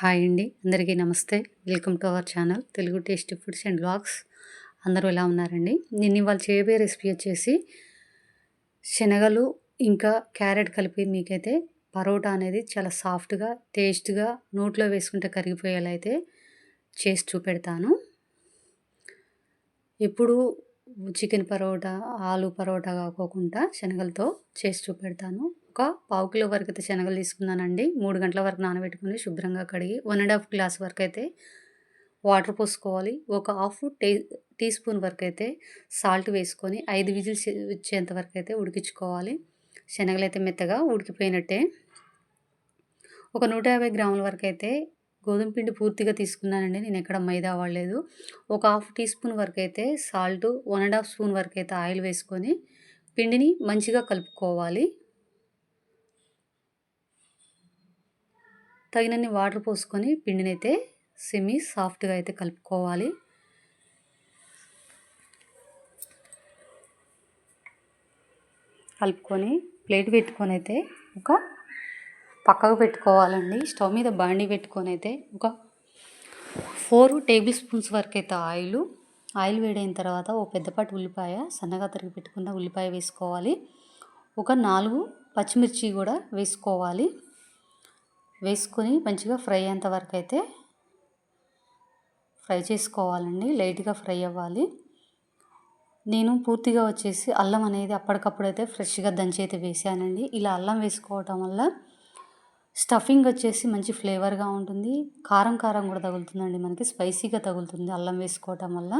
Hi అండి. అందరికీ నమస్తే. Welcome to our channel Telugu tasty foods and blogs అందరూ ఎలా ఉన్నారండి? నేను ఇవాళ చేయబోయే రెసిపీ వచ్చేసి శనగలు ఇంకా క్యారెట్ కలిపి మీకైతే పరోటా అనేది చాలా సాఫ్ట్గా టేస్ట్గా నోట్లో వేసుకుంటే కరిగిపోయేలా అయితే చేసి చూపెడతాను. ఎప్పుడు చికెన్ పరోటా ఆలు పరోటా కాకోకుండా శనగలతో చేసి చూపెడతాను. ఒక పావు కిలో వరకు అయితే శనగలు తీసుకున్నానండి. మూడు గంటల వరకు నానబెట్టుకుని శుభ్రంగా కడిగి వన్ అండ్ హాఫ్ గ్లాస్ వరకు అయితే వాటర్ పోసుకోవాలి. ఒక హాఫ్ టీ టీ స్పూన్ వరకు అయితే సాల్ట్ వేసుకొని ఐదు విజిల్స్ వచ్చేంత వరకు అయితే ఉడికించుకోవాలి. శనగలు అయితే మెత్తగా ఉడికిపోయినట్టే. ఒక నూట యాభై గ్రాముల వరకు అయితే గోధుమ పిండి పూర్తిగా తీసుకున్నానండి. నేను ఎక్కడ మైదా వాడలేదు. ఒక హాఫ్ టీ స్పూన్ వరకు అయితే salt one and half spoon వరకు అయితే ఆయిల్ వేసుకొని పిండిని మంచిగా కలుపుకోవాలి. తగినన్ని వాటర్ పోసుకొని పిండిని అయితే సెమీ సాఫ్ట్గా అయితే కలుపుకోవాలి. కలుపుకొని ప్లేట్ పెట్టుకొని అయితే ఒక పక్కకు పెట్టుకోవాలండి. స్టవ్ మీద బాండి పెట్టుకొని అయితే ఒక ఫోర్ టేబుల్ స్పూన్స్ వరకు అయితే ఆయిల్. ఆయిల్ వేడైన తర్వాత ఒక పెద్దపాటి ఉల్లిపాయ సన్నగా తరిగి పెట్టుకున్న ఉల్లిపాయ వేసుకోవాలి. ఒక నాలుగు పచ్చిమిర్చి కూడా వేసుకోవాలి. వేసుకొని మంచిగా ఫ్రై అయ్యేంత వరకు అయితే ఫ్రై చేసుకోవాలండి. లైట్గా ఫ్రై అవ్వాలి. నేను పూర్తిగా వచ్చేసి అల్లం అనేది అప్పటికప్పుడు అయితే ఫ్రెష్గా దంచి అయితే వేసానండి. ఇలా అల్లం వేసుకోవటం వల్ల స్టఫింగ్ వచ్చేసి మంచి ఫ్లేవర్గా ఉంటుంది. కారం కారం కూడా తగులుతుందండి మనకి. స్పైసీగా తగులుతుంది అల్లం వేసుకోవటం వల్ల.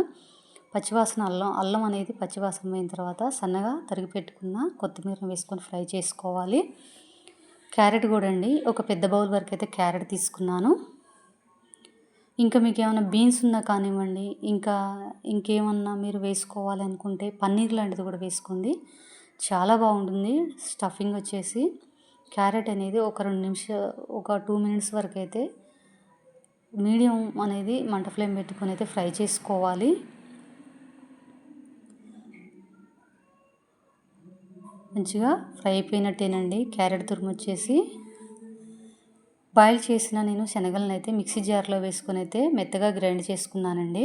పచ్చివాసన అల్లం అల్లం అనేది పచ్చివాసన అయిన తర్వాత సన్నగా తరిగి పెట్టుకున్న కొత్తిమీర వేసుకొని ఫ్రై చేసుకోవాలి. క్యారెట్ కూడా అండి. ఒక పెద్ద బౌల్ వరకు అయితే క్యారెట్ తీసుకున్నాను. ఇంకా మీకు ఏమైనా బీన్స్ ఉన్నా కానివ్వండి ఇంకా ఇంకేమన్నా మీరు వేసుకోవాలి అనుకుంటే పన్నీర్ లాంటిది కూడా వేసుకోండి. చాలా బాగుంటుంది. స్టఫింగ్ వచ్చేసి క్యారెట్ అనేది ఒక రెండు నిమిషాలు ఒక టూ మినిట్స్ వరకు అయితే మీడియం అనేది మంట ఫ్లేమ్ పెట్టుకొని అయితే ఫ్రై చేసుకోవాలి. మంచిగా ఫ్రై అయిపోయినట్టేనండి. క్యారెట్ తురుము వచ్చేసి బాయిల్ చేసిన నేను శనగలను అయితే మిక్సీ జార్లో వేసుకొని అయితే మెత్తగా గ్రైండ్ చేసుకున్నానండి.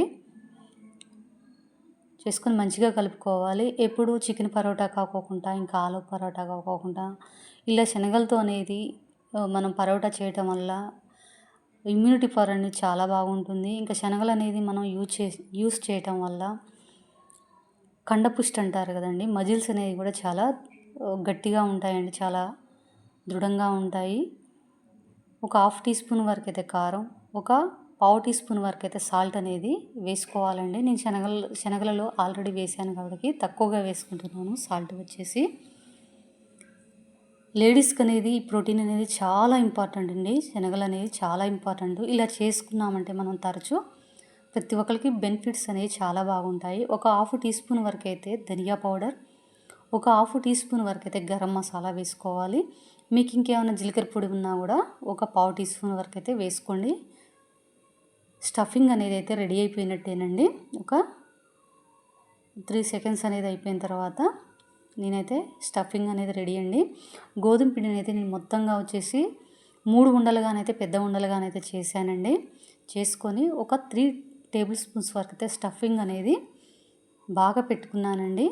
చేసుకొని మంచిగా కలుపుకోవాలి. ఎప్పుడు చికెన్ పరోటా కాకోకుండా ఇంకా ఆలు పరోటా కాకోకుండా ఇలా శనగలతో అనేది మనం పరోటా చేయటం వల్ల ఇమ్యూనిటీ పవర్ అనేది చాలా బాగుంటుంది. ఇంకా శనగలు అనేది మనం యూజ్ చే యూస్ చేయటం వల్ల కండపుష్టి అంటారు కదండి మజిల్స్ అనేవి కూడా చాలా గట్టిగా ఉంటాయండి చాలా దృఢంగా ఉంటాయి. ఒక హాఫ్ టీ స్పూన్ వరకు అయితే కారం ఒక పావు టీ స్పూన్ వరకు అయితే సాల్ట్ అనేది వేసుకోవాలండి. నేను శనగలు శనగలలో ఆల్రెడీ వేసాను కాబట్టి తక్కువగా వేసుకుంటున్నాను సాల్ట్ వచ్చేసి. లేడీస్కి అనేది ఈ ప్రోటీన్ అనేది చాలా ఇంపార్టెంట్ అండి శనగలు అనేది చాలా ఇంపార్టెంట్. ఇలా చేసుకున్నామంటే మనం తరచూ ప్రతి ఒక్కరికి బెనిఫిట్స్ అనేవి చాలా బాగుంటాయి. ఒక హాఫ్ టీ స్పూన్ వరకు అయితే ధనియా పౌడర్ ఒక హాఫ్ టీ స్పూన్ వరకు అయితే గరం మసాలా వేసుకోవాలి. మీకు ఇంకేమైనా జీలకర్ర పొడి ఉన్నా కూడా ఒక పావు టీ స్పూన్ వరకు అయితే వేసుకోండి. స్టఫింగ్ అనేది అయితే రెడీ అయిపోయినట్టేనండి. ఒక త్రీ సెకండ్స్ అనేది అయిపోయిన తర్వాత నేనైతే స్టఫింగ్ అనేది రెడీ అండి. గోధుమ పిండిని అయితే నేను మొత్తంగా వచ్చేసి మూడు ఉండలుగానైతే పెద్ద ఉండలుగానైతే చేశానండి. చేసుకొని ఒక త్రీ టేబుల్ స్పూన్స్ వరకు అయితే స్టఫింగ్ అనేది బాగా పెట్టుకున్నానండి.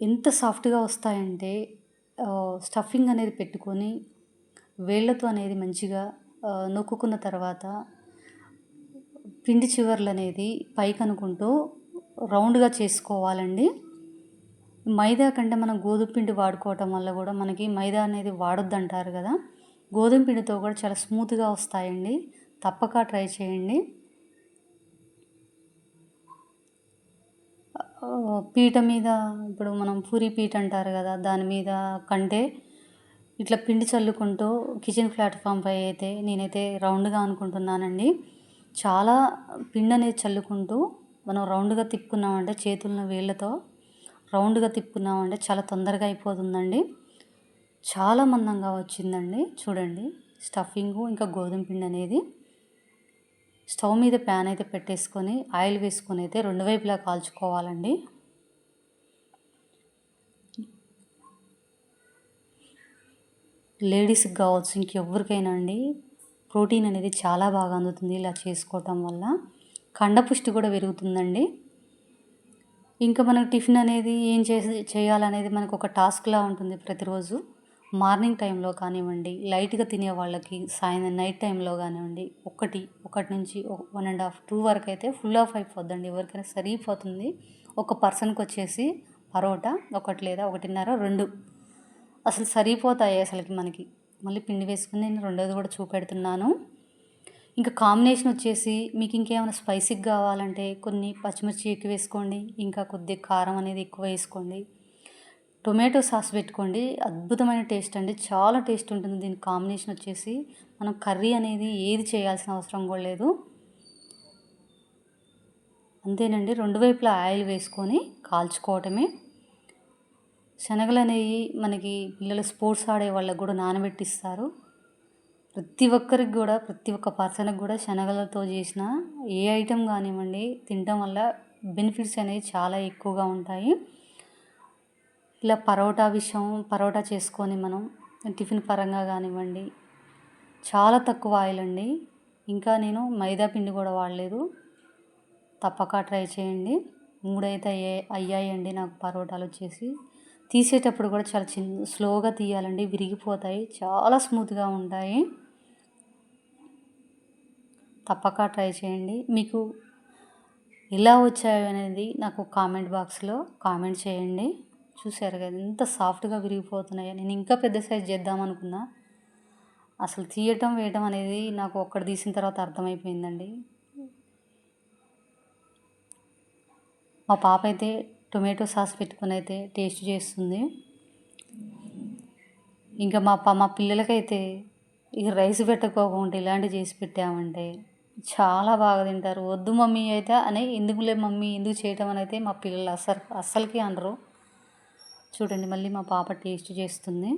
ఎంత సాఫ్ట్గా వస్తాయంటే స్టఫింగ్ అనేది పెట్టుకొని వేళ్ళతో అనేది మంచిగా నొక్కుకున్న తర్వాత పిండి చివర్లు అనేది పైకి అనుకుంటూ రౌండ్గా చేసుకోవాలండి. మైదా కంటే మనం గోధుమ పిండి వాడుకోవటం వల్ల కూడా మనకి మైదా అనేది వాడొద్దు అంటారు కదా. గోధుమ పిండితో కూడా చాలా స్మూత్గా వస్తాయండి. తప్పక ట్రై చేయండి. పీట మీద ఇప్పుడు మనం పూరి పీట అంటారు కదా దాని మీద కంటే ఇట్లా పిండి చల్లుకుంటూ కిచెన్ ప్లాట్ఫామ్పై అయితే నేనైతే రౌండ్గా అనుకుంటున్నానండి. చాలా పిండి అనేది చల్లుకుంటూ మనం రౌండ్గా తిప్పుకున్నామంటే చేతులను వేళ్ళతో రౌండ్గా తిప్పుకున్నామంటే చాలా తొందరగా అయిపోతుందండి. చాలా మందంగా వచ్చిందండి. చూడండి స్టఫింగు ఇంకా గోధుమ పిండి అనేది. స్టవ్ మీద ప్యాన్ అయితే పెట్టేసుకొని ఆయిల్ వేసుకొని అయితే రెండు వైపులా కాల్చుకోవాలండి. లేడీస్కి కావచ్చు ఇంకెవరికైనా అండి ప్రోటీన్ అనేది చాలా బాగా అందుతుంది ఇలా చేసుకోవటం వల్ల. కండపుష్టి కూడా పెరుగుతుందండి. ఇంకా మనకు టిఫిన్ అనేది ఏం చేసి చేయాలనేది మనకు ఒక టాస్క్లా ఉంటుంది ప్రతిరోజు. మార్నింగ్ టైంలో కానివ్వండి లైట్గా తినే వాళ్ళకి సాయంత్రం నైట్ టైంలో కానివ్వండి ఒకటి ఒకటి నుంచి వన్ అండ్ హాఫ్ టూ వరకు అయితే ఫుల్ ఆఫ్ అయిపోద్దండి. ఎవరికైనా సరిపోతుంది ఒక పర్సన్కి వచ్చేసి పరోటా ఒకటి లేదా ఒకటిన్నర రెండు. అసలు సరిపోతాయి అసలుకి మనకి. మళ్ళీ పిండి వేసుకుని నేను రెండోది కూడా చూపెడుతున్నాను. ఇంకా కాంబినేషన్ వచ్చేసి మీకు ఇంకేమైనా స్పైసీగా కావాలంటే కొన్ని పచ్చిమిర్చి ఎక్కువ వేసుకోండి ఇంకా కొద్దిగా కారం అనేది ఎక్కువ వేసుకోండి. టొమాటో సాస్ పెట్టుకోండి. అద్భుతమైన టేస్ట్ అండి. చాలా టేస్ట్ ఉంటుంది. దీని కాంబినేషన్ వచ్చేసి మనం కర్రీ అనేది ఏది చేయాల్సిన అవసరం కూడా లేదు. అంతేనండి. రెండు వైపులా ఆయిల్ వేసుకొని కాల్చుకోవటమే. శనగలు అనేవి మనకి పిల్లలు స్పోర్ట్స్ ఆడే వాళ్ళకి కూడా నానబెట్టిస్తారు. ప్రతి ఒక్కరికి కూడా ప్రతి ఒక్క పర్సన్కి కూడా శనగలతో చేసిన ఏ ఐటెం కానివ్వండి తినడం వల్ల బెనిఫిట్స్ అనేవి చాలా ఎక్కువగా ఉంటాయి. ఇలా పరోటా విషయం పరోటా చేసుకొని మనం టిఫిన్ పరంగా కానివ్వండి చాలా తక్కువ ఆయిల్ అండి. ఇంకా నేను మైదా పిండి కూడా వాడలేదు. తప్పక ట్రై చేయండి. మూడైతే అయ్యే అయ్యాయండి నాకు పరోటాలు వచ్చేసి. తీసేటప్పుడు కూడా చాలా చిన్న స్లోగా తీయాలండి. విరిగిపోతాయి. చాలా స్మూత్గా ఉంటాయి. తప్పక ట్రై చేయండి. మీకు ఎలా వచ్చాయనేది నాకు కామెంట్ బాక్స్లో కామెంట్ చేయండి. చూసారు కదా ఎంత సాఫ్ట్గా విరిగిపోతున్నాయో. నేను ఇంకా పెద్ద సైజ్ చేద్దాం అనుకున్నా. అసలు తీయటం వేయటం అనేది నాకు ఒక్కడ తీసిన తర్వాత అర్థమైపోయిందండి. మా పాప అయితే టొమాటో సాస్ పెట్టుకుని అయితే టేస్ట్ చేస్తుంది. ఇంకా మా పా మా పిల్లలకైతే ఇక రైస్ పెట్టుకోకుండా ఇలాంటివి చేసి పెట్టామంటే చాలా బాగా తింటారు. వద్దు మమ్మీ అయితే అని ఎందుకులే మమ్మీ ఎందుకు చేయటం అని అయితే మా పిల్లలు అస్సలు అస్సలకి అనరు. చూడండి మళ్ళీ మా పాప టేస్ట్ చేస్తుంది.